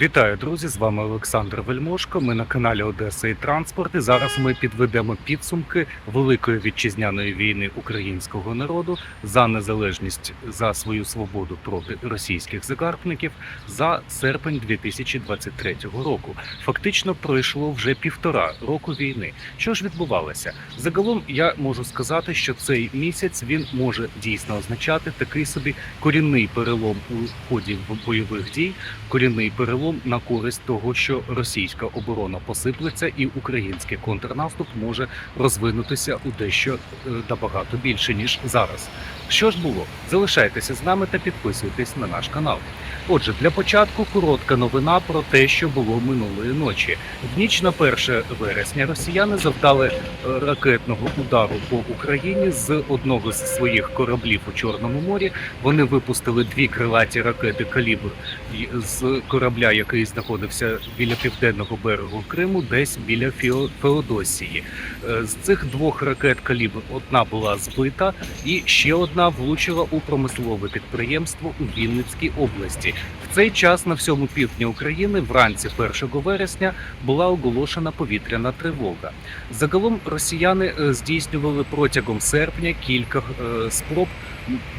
Вітаю, друзі! З вами Олександр Вельмошко. Ми на каналі Одеса і Транспорт. І зараз ми підведемо підсумки великої вітчизняної війни українського народу за незалежність за свою свободу проти російських загарбників за серпень 2023 року. Фактично пройшло вже півтора року війни. Що ж відбувалося? Загалом я можу сказати, що цей місяць він може дійсно означати такий собі корінний перелом у ході бойових дій корінний перелом на користь того, що російська оборона посиплеться, і український контрнаступ може розвинутися у дещо е, набагато більше ніж зараз. Що ж було? Залишайтеся з нами та підписуйтесь на наш канал. Отже, для початку коротка новина про те, що було минулої ночі. В ніч на 1 вересня росіяни завдали е, ракетного удару по Україні з одного з своїх кораблів у Чорному морі. Вони випустили дві крилаті ракети калібр з корабля, який знаходився біля південного берегу Криму, десь біля Фео- Феодосії. Е, З цих двох ракет калібр одна була збита, і ще одна влучила у промислове підприємство у Вінницькій області. В цей час на всьому півдні України вранці 1 вересня була оголошена повітряна тривога. Загалом росіяни е, здійснювали протягом серпня кілька е, спроб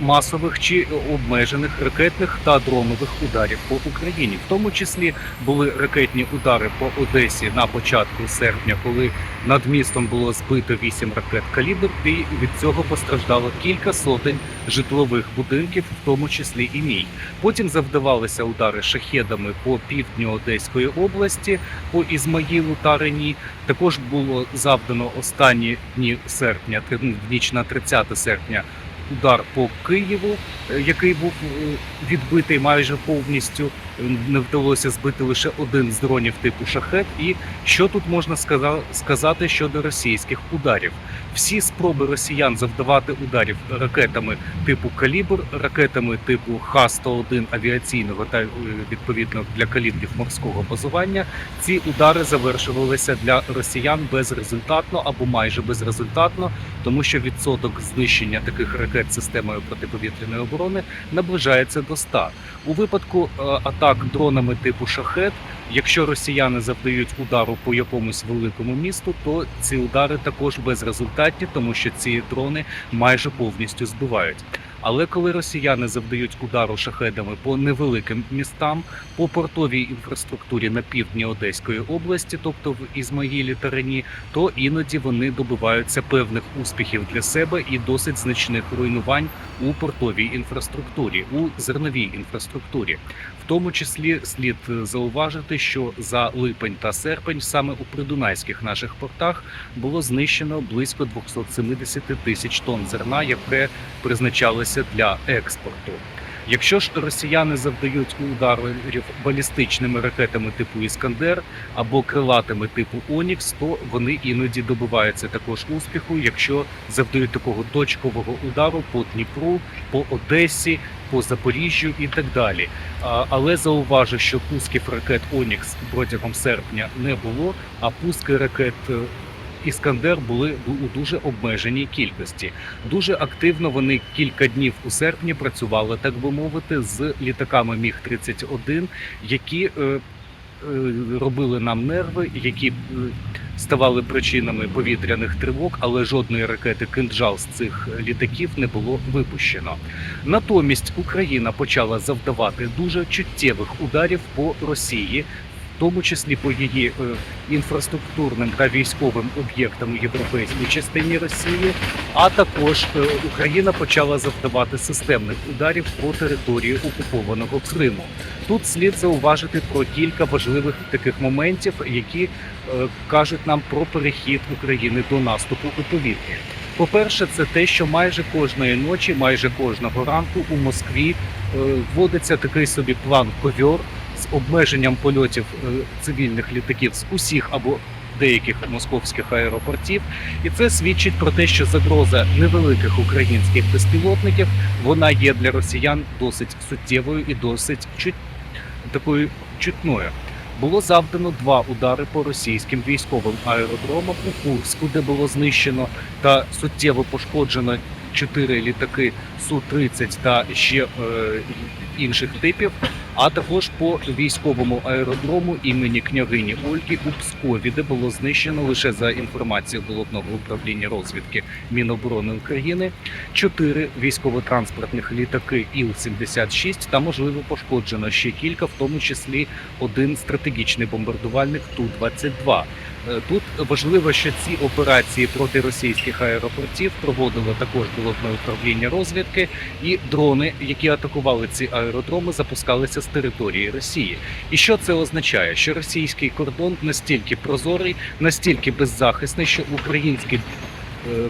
масових чи обмежених ракетних та дронових ударів по Україні. В тому числі були ракетні удари по Одесі на початку серпня, коли над містом було збито вісім ракет калібр, і від цього постраждало кілька сотень житлових будинків, в тому числі і мій. Потім завдавалися удари шахедами по півдню Одеської області, по Ізмаїлу та Рені. Також було завдано останні дні серпня, в ніч на 30 серпня. Удар по Києву, е, який був е, відбитий майже повністю. Не вдалося збити лише один з дронів типу шахет. І що тут можна сказати щодо російських ударів? Всі спроби росіян завдавати ударів ракетами типу калібр, ракетами типу Х-101 авіаційного та е, відповідно для калібрів морського базування. Ці удари завершувалися для росіян безрезультатно або майже безрезультатно, тому що відсоток знищення таких ракет системою протиповітряної оборони наближається до 100. У випадку е, атак дронами типу шахет, якщо росіяни завдають удару по якомусь великому місту, то ці удари також безрезультатні, тому що ці дрони майже повністю збивають. Але коли росіяни завдають удару шахедами по невеликим містам, по портовій інфраструктурі на півдні Одеської області, тобто в Ізмаїлі та Рені, то іноді вони добиваються певних успіхів для себе і досить значних руйнувань у портовій інфраструктурі, у зерновій інфраструктурі. В тому числі слід зауважити, що за липень та серпень саме у придунайських наших портах було знищено близько 270 тисяч тонн зерна, яке призначалося для експорту. Якщо ж росіяни завдають ударів балістичними ракетами типу Іскандер або крилатими типу Онікс, то вони іноді добиваються також успіху, якщо завдають такого точкового удару по Дніпру, по Одесі, по Запоріжжю і так далі. Але зауважу, що пусків ракет Онікс протягом серпня не було, а пуски ракет Іскандер були у дуже обмеженій кількості. Дуже активно вони кілька днів у серпні працювали, так би мовити, з літаками Міг 31 які е, е, робили нам нерви, які е, ставали причинами повітряних тривог, але жодної ракети кинджал з цих літаків не було випущено. Натомість Україна почала завдавати дуже чуттєвих ударів по Росії. Тому числі по її е, інфраструктурним та військовим об'єктам у європейській частині Росії, а також е, Україна почала завдавати системних ударів по території окупованого Криму. Тут слід зауважити про кілька важливих таких моментів, які е, кажуть нам про перехід України до наступу у повітрі. По-перше, це те, що майже кожної ночі, майже кожного ранку у Москві вводиться такий собі план ковьор з обмеженням польотів е, цивільних літаків з усіх або деяких московських аеропортів, і це свідчить про те, що загроза невеликих українських безпілотників вона є для росіян досить суттєвою і досить чут... такою чутною. Було завдано два удари по російським військовим аеродромам у Курську, де було знищено та суттєво пошкоджено чотири літаки Су-30 та ще е, інших типів, а також по військовому аеродрому імені княгині Ольги у Пскові, де було знищено лише за інформацією головного управління розвідки Міноборони України чотири військово-транспортних літаки Іл-76 та можливо пошкоджено ще кілька, в тому числі один стратегічний бомбардувальник Ту-22. Е, Тут важливо, що ці операції проти російських аеропортів проводило також головне управління розвідки, і дрони, які атакували ці аеродроми, запускалися з території Росії. І що це означає? Що російський кордон настільки прозорий, настільки беззахисний, що українські е,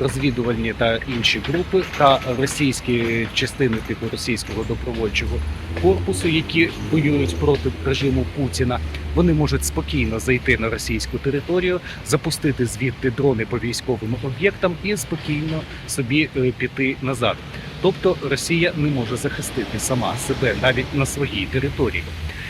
розвідувальні та інші групи та російські частини типу російського добровольчого корпусу, які воюють проти режиму Путіна, вони можуть спокійно зайти на російську територію, запустити звідти дрони по військовим об'єктам і спокійно собі е, піти назад. Тобто Росія не може захистити сама себе навіть на своїй території.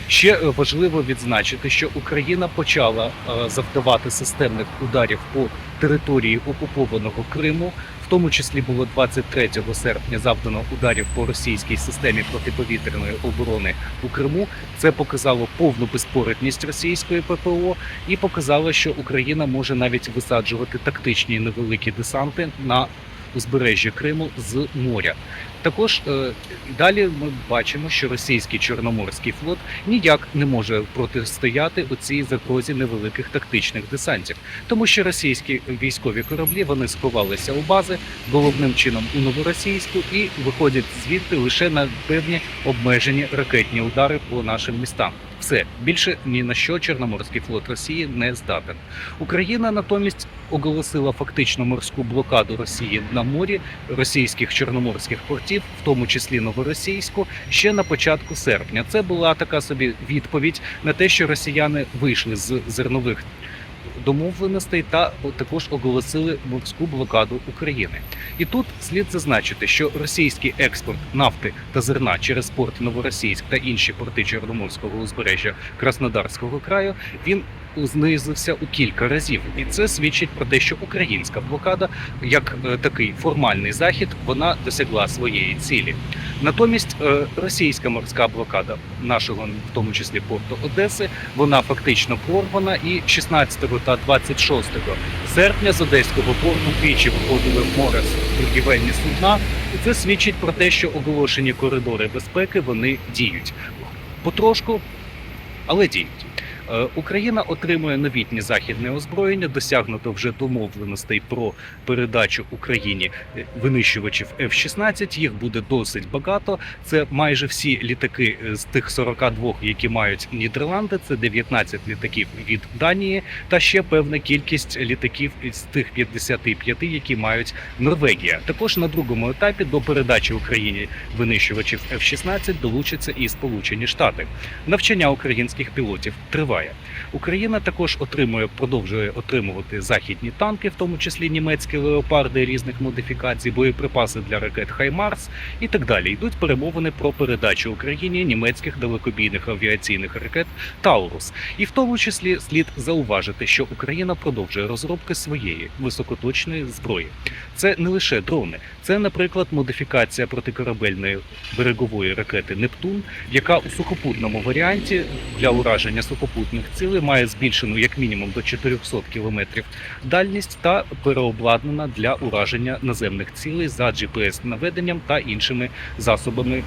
Ще е, важливо відзначити, що Україна почала е, завдавати системних ударів по території окупованого Криму. Тому числі було 23 серпня завдано ударів по російській системі протиповітряної оборони у Криму. Це показало повну безпорадність російської ППО і показало, що Україна може навіть висаджувати тактичні невеликі десанти на узбережжя Криму з моря. Також е, далі ми бачимо, що російський чорноморський флот ніяк не може протистояти у цій загрозі невеликих тактичних десантів, тому що російські військові кораблі вони сховалися у бази головним чином у новоросійську і виходять звідти лише на певні обмежені ракетні удари по нашим містам. Все більше ні на що Чорноморський флот Росії не здатен. Україна натомість оголосила фактично морську блокаду Росії на морі російських чорноморських портів, в тому числі новоросійську, ще на початку серпня. Це була така собі відповідь на те, що росіяни вийшли з зернових домовленостей та також оголосили морську блокаду України. І тут слід зазначити, що російський експорт нафти та зерна через порт Новоросійськ та інші порти Чорноморського узбережжя Краснодарського краю він знизився у кілька разів, і це свідчить про те, що українська блокада, як е, такий формальний захід, вона досягла своєї цілі. Натомість е, російська морська блокада нашого, в тому числі порту Одеси, вона фактично прорвана. І 16 та 26 серпня з одеського порту двічі виходили в море торгівельні судна, і це свідчить про те, що оголошені коридори безпеки вони діють потрошку, але діють. Е, Україна отримує новітнє західне озброєння, досягнуто вже домовленостей про передачу Україні е, винищувачів F-16. Їх буде досить багато. Це майже всі літаки е, з тих 42, які мають Нідерланди. Це 19 літаків від Данії, та ще певна кількість літаків із тих 55, які мають Норвегія. Також на другому етапі до передачі Україні винищувачів F-16 долучаться і Сполучені Штати. Навчання українських пілотів триває. Україна також отримує, продовжує отримувати західні танки, в тому числі німецькі леопарди різних модифікацій, боєприпаси для ракет Хаймарс і так далі. Йдуть перемовини про передачу Україні німецьких далекобійних авіаційних ракет Таурус. І в тому числі слід зауважити, що Україна продовжує розробки своєї високоточної зброї. Це не лише дрони, це, наприклад, модифікація протикорабельної берегової ракети Нептун, яка у сухопутному варіанті для ураження сухопутних цілей має збільшену як мінімум до 400 кілометрів дальність та переобладнана для ураження наземних цілей за GPS наведенням та іншими засобами е,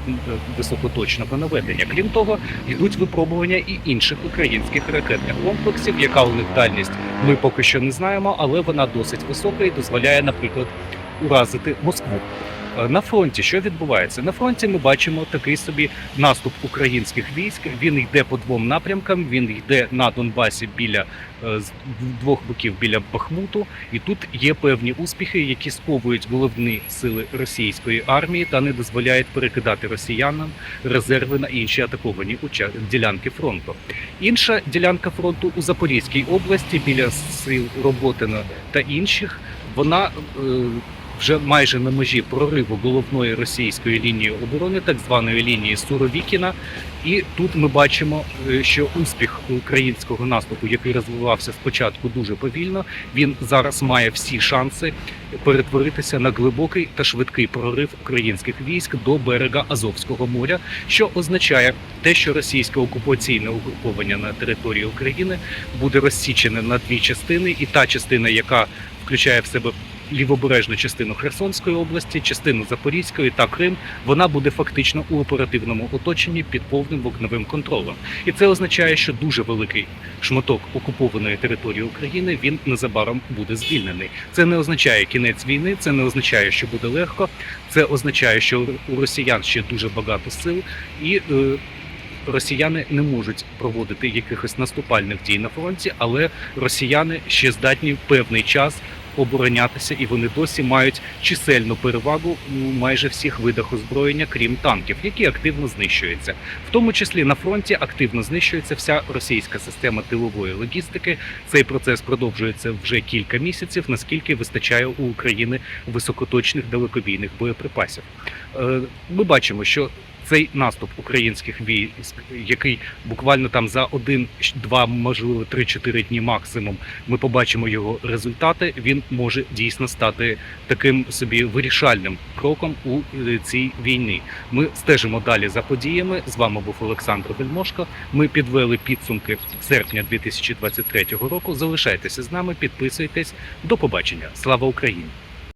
високоточного наведення. Крім того, йдуть випробування і інших українських ракетних комплексів, яка у них дальність ми поки що не знаємо, але вона досить висока і дозволяє, наприклад, уразити Москву. Е, На фронті що відбувається? На фронті ми бачимо такий собі наступ українських військ. Він йде по двом напрямкам. Він йде на Донбасі біля е, з двох боків біля Бахмуту, і тут є певні успіхи, які сковують головні сили російської армії та не дозволяють перекидати росіянам резерви на інші атаковані ділянки фронту. Інша ділянка фронту у Запорізькій області біля сил Роботина та інших. Вона е, вже майже на межі прориву головної російської лінії оборони, так званої лінії Суровікіна. І тут ми бачимо, е, що успіх українського наступу, який розвивався спочатку дуже повільно, він зараз має всі шанси перетворитися на глибокий та швидкий прорив українських військ до берега Азовського моря, що означає те, що російське окупаційне угруповання на території України буде розсічене на дві частини, і та частина, яка включає в себе лівобережну частину Херсонської області, частину Запорізької та Крим, вона буде фактично у оперативному оточенні під повним вогневим контролем. І це означає, що дуже великий шматок окупованої території України він незабаром буде звільнений. Це не означає кінець війни, це не означає, що буде легко. Це означає, що у росіян ще дуже багато сил і. Росіяни не можуть проводити якихось наступальних дій на фронті, але росіяни ще здатні певний час оборонятися, і вони досі мають чисельну перевагу у майже всіх видах озброєння, крім танків, які активно знищуються. В тому числі на фронті активно знищується вся російська система тилової логістики. Цей процес продовжується вже кілька місяців, наскільки вистачає у України високоточних далекобійних боєприпасів. Е, Ми бачимо, що цей наступ українських військ, який буквально там за один, два, можливо, три-чотири дні максимум, ми побачимо його результати. Він може дійсно стати таким собі вирішальним кроком у е, цій війні. Ми стежимо далі за подіями. З вами був Олександр Вельмошко. Ми підвели підсумки серпня 2023 року. Залишайтеся з нами, підписуйтесь. До побачення. Слава Україні!